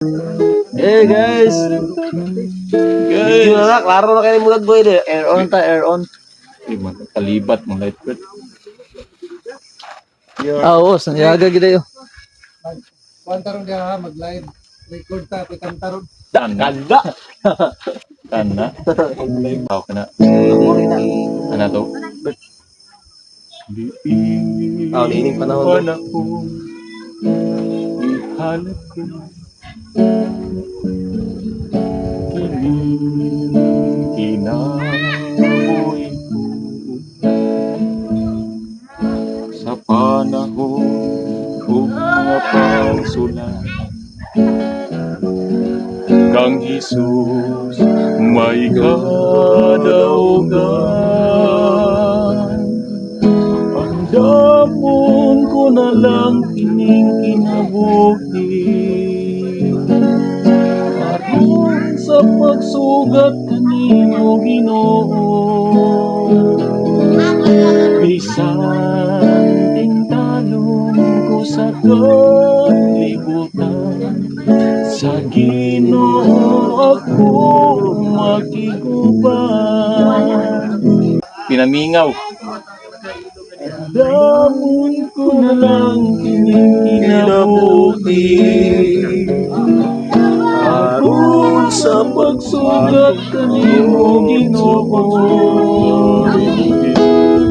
Hey guys! Guys! Yun na, klaro na kayo mula boy. de. Air on ta, air on. Ay, magkalibat mga light bird. Ah, oo, sanyaga gida yo. Kuan tarong dia ha, mag-live. Record ta, pikam tarong. Tanda. Ganda! Tanda. Tao ka na. Ano to? Ah, niining panahon. ako. Ihanap ko. Kining kinabuhi ko. Sa panahon kung mga pangsulat kang Jesus may kadaugan ang damon ko na lang kining kinabuhi pagsugat kanino Ginoo. Bisan tintalon ko sa kalibutan. Sa Ginoo ako makiguban. Pinamingaw. Damon ko na lang kining sa pagsugat kanimo Ginoo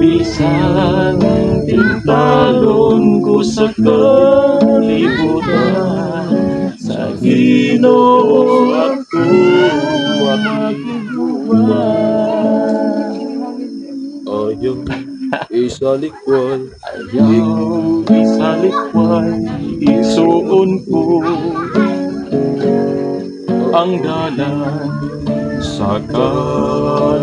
Bisan tintalon ko sa kalibutan. Sa Ginoo ako makiguban Ayaw, isalikwan. Ayaw isalikway, isuon ko ang dalan sa kaluwasan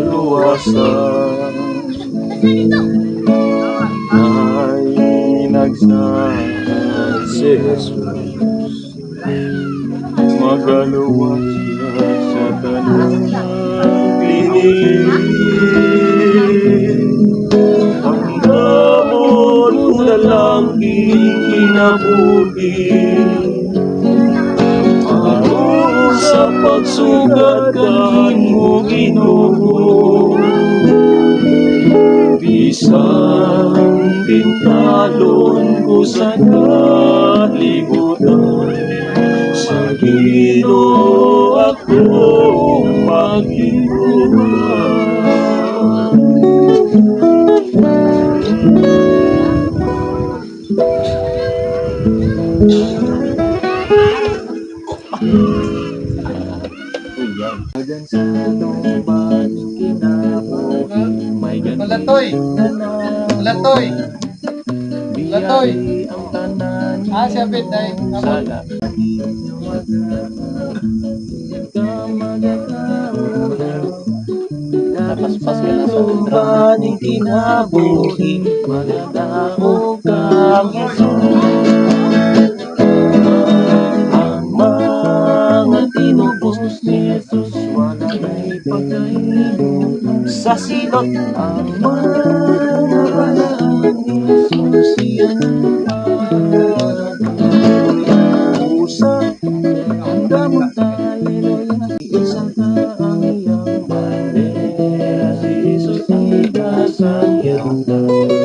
ay nagsan Si Jesus. magaluwas sa tanang pinig ang damon ko na lang kinabuhi sa pagsugat kanimo Ginoo Bisan tintalon ko sa kalibutan Sa Ginoo ako maghihuman Hanggang sa tumban kinabuhi may Malatoy! Malatoy! Latoy! ang tanan Ah, siya bit day. sala Napaspas ka na sa Tumban ang kinabuhi Magadaog kang Ang Sa silot Ang mga balaan ni Jesus Siyan Pusa Ang damot Isang ka ang iyang bandera Si Jesus tigas ang iyong Magkakaluya